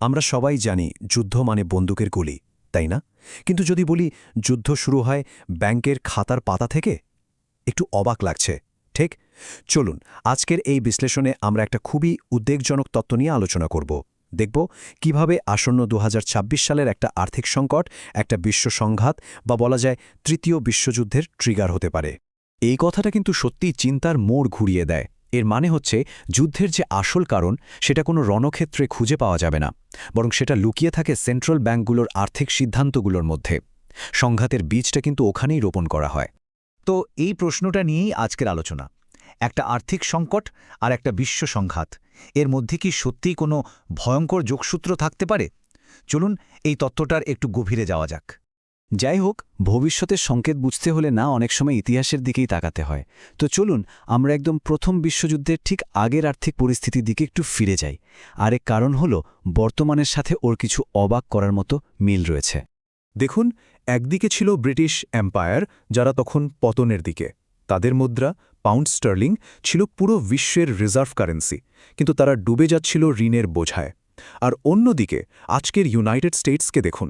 আমরা সবাই জানি যুদ্ধ মানে বন্দুকের গুলি, তাই না? কিন্তু যদি বলি যুদ্ধ শুরু হয় ব্যাংকের খাতার পাতা থেকে, একটু অবাক লাগছে, ঠিক? চলুন, আজকের এই বিশ্লেষণে আমরা একটা খুবই উদ্বেগজনক তত্ত্ব নিয়ে আলোচনা করব। দেখব কীভাবে আসন্ন দু হাজার ছাব্বিশ সালের একটা আর্থিক সংকট, একটা বিশ্ব সংঘাত, বা বলা যায় তৃতীয় বিশ্বযুদ্ধের ট্রিগার হতে পারে। এই কথাটা কিন্তু সত্যিই চিন্তার মোড় ঘুরিয়ে দেয়। এর মানে হচ্ছে যুদ্ধের যে আসল কারণ, সেটা কোনো রণক্ষেত্রে খুঁজে পাওয়া যাবে না, বরং সেটা লুকিয়ে থাকে সেন্ট্রাল ব্যাঙ্কগুলোর আর্থিক সিদ্ধান্তগুলোর মধ্যে। সংঘাতের বীজটা কিন্তু ওখানেই রোপণ করা হয়। তো এই প্রশ্নটা নিয়েই আজকের আলোচনা। একটা আর্থিক সংকট আর একটা বিশ্ব সংঘাত, এর মধ্যে কি সত্যিই কোনো ভয়ঙ্কর যোগসূত্র থাকতে পারে? চলুন এই তত্ত্বটার একটু গভীরে যাওয়া যাক। যাই হোক ভবিষ্যতের সংকেত বুঝতে হলে না অনেক সময় ইতিহাসের দিকেই তাকাতে হয়। তো চলুন, আমরা একদম প্রথম বিশ্বযুদ্ধের ঠিক আগের আর্থিক পরিস্থিতির দিকে একটু ফিরে যাই। আরেক কারণ হল, বর্তমানের সাথে ওর কিছু অবাক করার মতো মিল রয়েছে। দেখুন, একদিকে ছিল ব্রিটিশ এম্পায়ার, যারা তখন পতনের দিকে। তাদের মুদ্রা, পাউন্ড স্টার্লিং, ছিল পুরো বিশ্বের রিজার্ভ কারেন্সি, কিন্তু তারা ডুবে যাচ্ছিল ঋণের বোঝায়। আর অন্যদিকে, আজকের ইউনাইটেড স্টেটসকে দেখুন।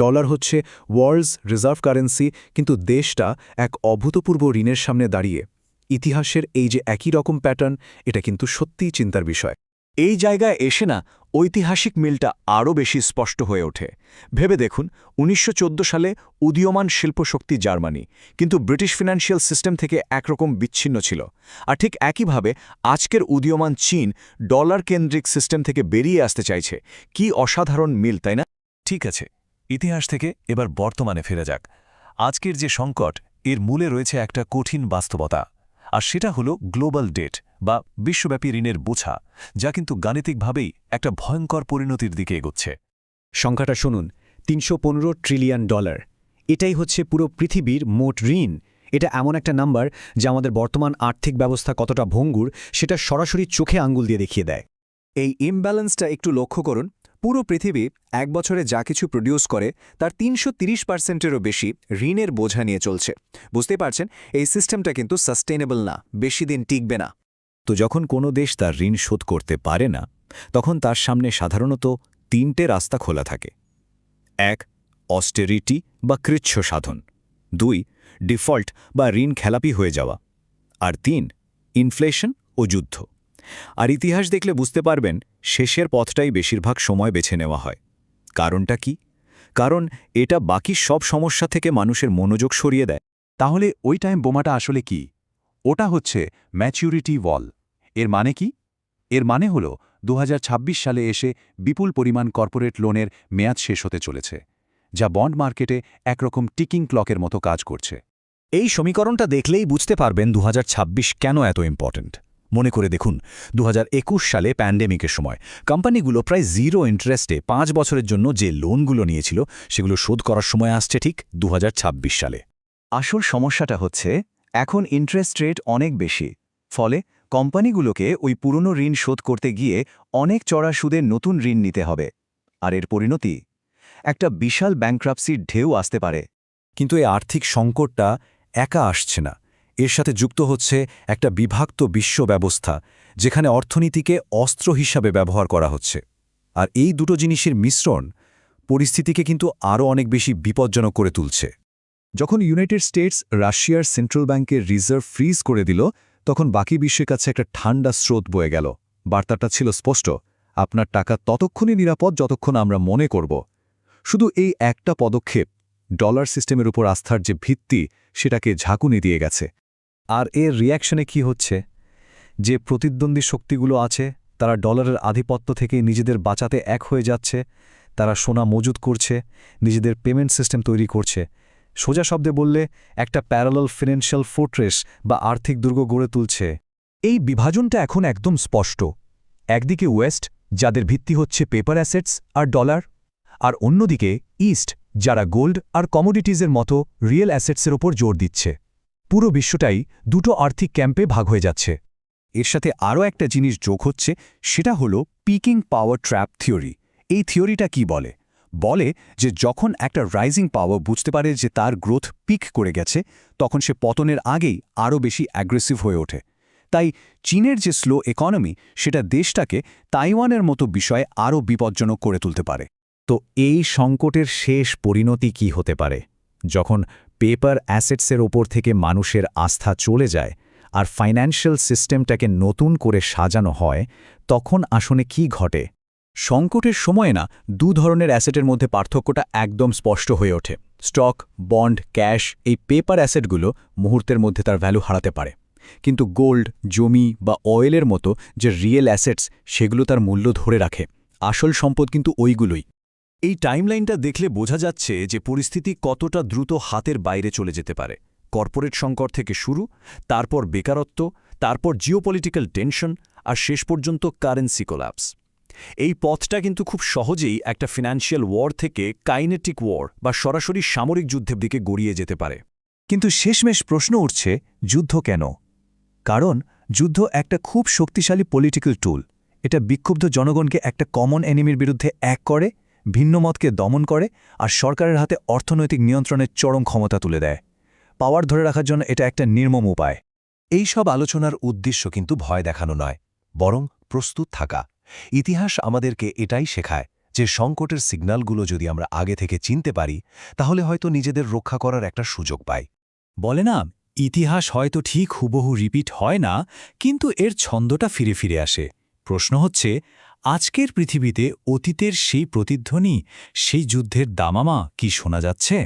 ডলার হচ্ছে ওয়ার্ল্ডস রিজার্ভ কারেন্সি, কিন্তু দেশটা এক অভূতপূর্ব ঋণের সামনে দাঁড়িয়ে। ইতিহাসের এই যে একই রকম প্যাটার্ন, এটা কিন্তু সত্যিই চিন্তার বিষয়। এই জায়গায় এসে না ঐতিহাসিক মিলটা আরও বেশি স্পষ্ট হয়ে ওঠে। ভেবে দেখুন, উনিশশো চোদ্দ সালে উদীয়মান শিল্পশক্তি জার্মানি, কিন্তু ব্রিটিশ ফিনান্সিয়াল সিস্টেম থেকে একরকম বিচ্ছিন্ন ছিল। আর ঠিক একইভাবে আজকের উদীয়মান চীন ডলার কেন্দ্রিক সিস্টেম থেকে বেরিয়ে আসতে চাইছে। কি অসাধারণ মিল, তাই না? ঠিক আছে। ইতিহাস থেকে এবার বর্তমানে ফিরে যাক। আজকের যে সংকট এর মূলে রয়েছে একটা কঠিন বাস্তবতা। আর সেটা হলো গ্লোবাল ডেট বা বিশ্বব্যাপী ঋণের বোঝা যা কিন্তু গাণিতিকভাবেই একটা ভয়ঙ্কর পরিণতির দিকে এগোচ্ছে। সংখ্যাটা শুনুন তিনশো পনেরো ট্রিলিয়ন ডলার এটাই হচ্ছে পুরো পৃথিবীর মোট ঋণ। এটা এমন একটা নাম্বার যা আমাদের বর্তমান আর্থিক ব্যবস্থা কতটা ভঙ্গুর সেটা সরাসরি চোখে আঙ্গুল দিয়ে দেখিয়ে দেয়। এই ইমব্যালেন্সটা একটু লক্ষ্য করুন। পুরো পৃথিবী এক বছরে যা কিছু প্রডিউস করে, তার তিনশো তিরিশ পার্সেন্টেরও বেশি ঋণের বোঝা নিয়ে চলছে। বুঝতে পারছেন? এই সিস্টেমটা কিন্তু সাস্টেনেবল না, বেশি দিন টিকবে না। তো যখন কোনো দেশ তার ঋণ শোধ করতে পারে না, তখন তার সামনে সাধারণত তিনটে রাস্তা খোলা থাকে। এক অস্টেরিটি বা কৃচ্ছ সাধন। দুই, ডিফল্ট বা ঋণ খেলাপি হয়ে যাওয়া। আর তিন ইনফ্লেশন ও যুদ্ধ। আর ইতিহাস দেখলে বুঝতে পারবেন, শেষের পথটাই বেশিরভাগ সময় বেছে নেওয়া হয়। কারণটা কি? কারণ এটা বাকি সব সমস্যা থেকে মানুষের মনোযোগ সরিয়ে দেয়। তাহলে ওই টাইম বোমাটা আসলে কি? ওটা হচ্ছে ম্যাচিউরিটি ওয়াল। এর মানে কি? এর মানে হল, দুহাজার ছাব্বিশ সালে এসে বিপুল পরিমাণ কর্পোরেট লোনের মেয়াদ শেষ হতে চলেছে, যা বন্ড মার্কেটে একরকম টিকিং ক্লকের মতো কাজ করছে। এই সমীকরণটা দেখলেই বুঝতে পারবেন দু হাজার ছাব্বিশ কেন এত ইম্পর্ট্যান্ট মনে করে দেখুন দু হাজার একুশ সালে প্যান্ডেমিকের সময়। কোম্পানিগুলো প্রায় জিরো ইন্টারেস্টে পাঁচ বছরের জন্য যে লোনগুলো নিয়েছিল সেগুলো শোধ করার সময় আসছে ঠিক দু হাজার ছাব্বিশ সালে। আসল সমস্যাটা হচ্ছে এখন ইন্টারেস্ট রেট অনেক বেশি। ফলে কোম্পানিগুলোকে ওই পুরনো ঋণ শোধ করতে গিয়ে অনেক চড়া সুদে নতুন ঋণ নিতে হবে। আর এর পরিণতি? একটা বিশাল ব্যাংক্রাপসির ঢেউ আসতে পারে। কিন্তু এই আর্থিক সংকটটা একা আসছে না। এর সাথে যুক্ত হচ্ছে একটা বিভক্ত বিশ্ব ব্যবস্থা, যেখানে অর্থনীতিকে অস্ত্র হিসাবে ব্যবহার করা হচ্ছে। আর এই দুটো জিনিসের মিশ্রণ পরিস্থিতিকে কিন্তু আরও অনেক বেশি বিপজ্জনক করে তুলছে। যখন ইউনাইটেড স্টেটস রাশিয়ার সেন্ট্রাল ব্যাংকের রিজার্ভ ফ্রিজ করে দিল, তখন বাকি বিশ্বের কাছে একটা ঠান্ডা স্রোত বয়ে গেল। বার্তাটা ছিল স্পষ্ট, আপনার টাকা ততক্ষণই নিরাপদ যতক্ষণ আমরা মনে করব। শুধু এই একটা পদক্ষেপ, ডলার সিস্টেমের উপর আস্থার যে ভিত্তি, সেটাকে ঝাঁকুনি দিয়ে গেছে। আর এর রিয়াকশনে কি হচ্ছে? যে প্রতিদ্বন্দ্বী শক্তিগুলো আছে, তারা ডলারের আধিপত্য থেকে নিজেদের বাঁচাতে এক হয়ে যাচ্ছে, তারা সোনা মজুদ করছে, নিজেদের পেমেন্ট সিস্টেম তৈরি করছে। সোজা শব্দে বললে, একটা প্যারালাল ফিনান্সিয়াল ফোর্ট্রেস বা আর্থিক দুর্গ গড়ে তুলছে। এই বিভাজনটা এখন একদম স্পষ্ট। একদিকে ওয়েস্ট যাদের ভিত্তি হচ্ছে পেপার অ্যাসেটস আর ডলার আর অন্যদিকে ইস্ট যারা গোল্ড আর কমোডিটিজের মতো রিয়েল অ্যাসেটসের ওপর জোর দিচ্ছে। পুরো বিশ্বটাই দুটো আর্থিক ক্যাম্পে ভাগ হয়ে যাচ্ছে। এর সাথে আরও একটা জিনিস যোগ হচ্ছে, সেটা হলো পিকিং পাওয়ার ট্র্যাপ থিওরি এই থিওরিটা কি বলে? বলে যে যখন একটা রাইজিং পাওয়ার বুঝতে পারে যে তার গ্রোথ পিক করে গেছে, তখন সে পতনের আগেই আরও বেশি অ্যাগ্রেসিভ হয়ে ওঠে। তাই চীনের যে স্লো ইকোনমি সেটা দেশটাকে তাইওয়ানের মতো বিষয়ে আরও বিপজ্জনক করে তুলতে পারে। তো এই সংকটের শেষ পরিণতি কি হতে পারে? যখন পেপার অ্যাসেটসের ওপর থেকে মানুষের আস্থা চলে যায় আর ফাইন্যান্সিয়াল সিস্টেমটাকে নতুন করে সাজানো হয়, তখন আসলে কি ঘটে? সংকটের সময়ে না, দু ধরনের অ্যাসেটের মধ্যে পার্থক্যটা একদম স্পষ্ট হয়ে ওঠে। স্টক, বন্ড, ক্যাশ এই পেপার অ্যাসেটগুলো মুহূর্তের মধ্যে তার ভ্যালু হারাতে পারে। কিন্তু গোল্ড, জমি বা অয়েলের মতো যে রিয়েল অ্যাসেটস, সেগুলো তার মূল্য ধরে রাখে। আসল সম্পদ কিন্তু ওইগুলোই। এই টাইমলাইনটা দেখলে বোঝা যাচ্ছে যে পরিস্থিতি কতটা দ্রুত হাতের বাইরে চলে যেতে পারে। কর্পোরেট সংকট থেকে শুরু, তারপর বেকারত্ব, তারপর জিওপলিটিক্যাল টেনশন আর শেষ পর্যন্ত কারেন্সি কোল্যাপস এই পথটা কিন্তু খুব সহজেই একটা ফিনান্সিয়াল ওয়ার থেকে কাইনেটিক ওয়ার বা সরাসরি সামরিক যুদ্ধের দিকে গড়িয়ে যেতে পারে। কিন্তু শেষমেশ প্রশ্ন উঠছে, যুদ্ধ কেন? কারণ যুদ্ধ একটা খুব শক্তিশালী পলিটিক্যাল টুল এটা বিক্ষুব্ধ জনগণকে একটা কমন এনিমির বিরুদ্ধে এক করে ভিন্ন মতকে দমন করে আর সরকারের হাতে অর্থনৈতিক নিয়ন্ত্রণের চরম ক্ষমতা তুলে দেয়। পাওয়ার ধরে রাখার জন্য এটা একটা নির্মম উপায়। এই সব আলোচনার উদ্দেশ্য কিন্তু ভয় দেখানো নয়, বরং প্রস্তুত থাকা। ইতিহাস আমাদেরকে এটাই শেখায় যে সংকটের সিগন্যালগুলো যদি আমরা আগে থেকে চিনতে পারি, তাহলে হয়তো নিজেদের রক্ষা করার একটা সুযোগ পাই। বলে না, ইতিহাস হয়তো ঠিক হুবহু রিপিট হয় না, কিন্তু এর ছন্দটা ফিরে ফিরে আসে। প্রশ্ন হচ্ছে আজকের পৃথিবীতে অতীতের সেই প্রতিধ্বনি সেই যুদ্ধের দামামা কি শোনা যাচ্ছে?